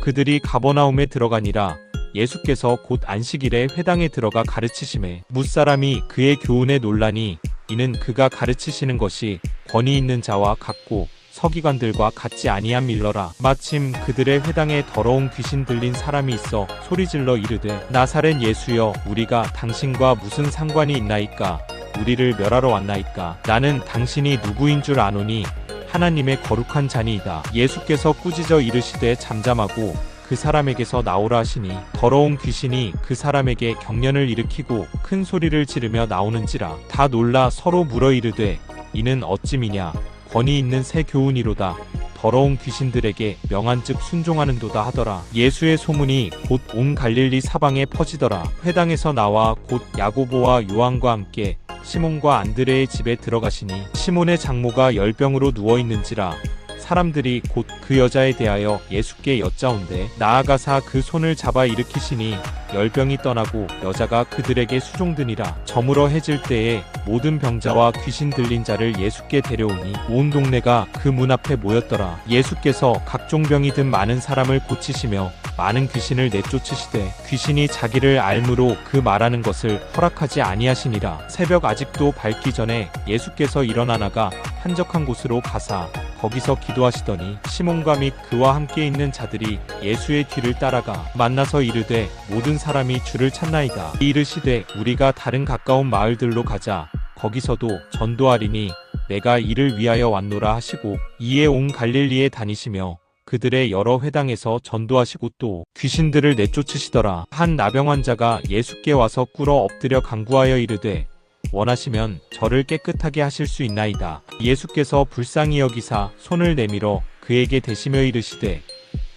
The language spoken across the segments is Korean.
그들이 가버나움에 들어가니라. 예수께서 곧 안식일에 회당에 들어가 가르치심에 무사람이 그의 교훈에 논라니 이는 그가 가르치시는 것이 권위 있는 자와 같고 서기관들과 같지 아니함 밀러라. 마침 그들의 회당에 더러운 귀신 들린 사람이 있어 소리질러 이르되 나사렛 예수여 우리가 당신과 무슨 상관이 있나이까? 우리를 멸하러 왔나이까? 나는 당신이 누구인 줄 아노니 하나님의 거룩한 자니이다. 예수께서 꾸짖어 이르시되 잠잠하고 그 사람에게서 나오라 하시니 더러운 귀신이 그 사람에게 경련을 일으키고 큰 소리를 지르며 나오는지라. 다 놀라 서로 물어 이르되 이는 어찌미냐? 권위 있는 새 교훈이로다. 더러운 귀신들에게 명한즉 순종하는도다 하더라. 예수의 소문이 곧 온 갈릴리 사방에 퍼지더라. 회당에서 나와 곧 야고보와 요한과 함께 시몬과 안드레의 집에 들어가시니 시몬의 장모가 열병으로 누워 있는지라 사람들이 곧 그 여자에 대하여 예수께 여짜온대 나아가사 그 손을 잡아 일으키시니 열병이 떠나고 여자가 그들에게 수종드니라 저물어 해질 때에 모든 병자와 귀신 들린 자를 예수께 데려오니 온 동네가 그 문 앞에 모였더라. 예수께서 각종 병이 든 많은 사람을 고치시며 많은 귀신을 내쫓으시되 귀신이 자기를 알므로 그 말하는 것을 허락하지 아니하시니라. 새벽 아직도 밝기 전에 예수께서 일어나나가 한적한 곳으로 가사 거기서 기도하시더니 시몬과 및 그와 함께 있는 자들이 예수의 뒤를 따라가 만나서 이르되 모든 사람이 주를 찾나이다. 이르시되 우리가 다른 가까운 마을들로 가자. 거기서도 전도하리니 내가 이를 위하여 왔노라 하시고 이에 온 갈릴리에 다니시며 그들의 여러 회당에서 전도하시고 또 귀신들을 내쫓으시더라. 한 나병 환자가 예수께 와서 꿇어 엎드려 간구하여 이르되 원하시면 저를 깨끗하게 하실 수 있나이다. 예수께서 불쌍히 여기사 손을 내밀어 그에게 대시며 이르시되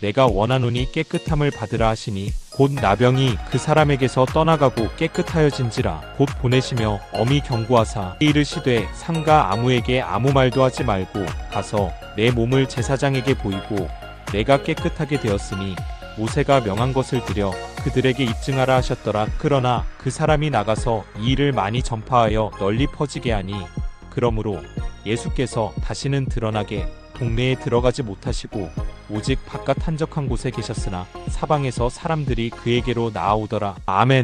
내가 원하노니 깨끗함을 받으라 하시니 곧 나병이 그 사람에게서 떠나가고 깨끗하여진지라 곧 보내시며 엄히 경고하사 이르시되 상가 아무에게 아무 말도 하지 말고 가서 내 몸을 제사장에게 보이고 내가 깨끗하게 되었으니 모세가 명한 것을 드려 그들에게 입증하라 하셨더라. 그러나 그 사람이 나가서 이 일을 많이 전파하여 널리 퍼지게 하니 그러므로 예수께서 다시는 드러나게 동네에 들어가지 못하시고 오직 바깥 한적한 곳에 계셨으나 사방에서 사람들이 그에게로 나아오더라. 아멘.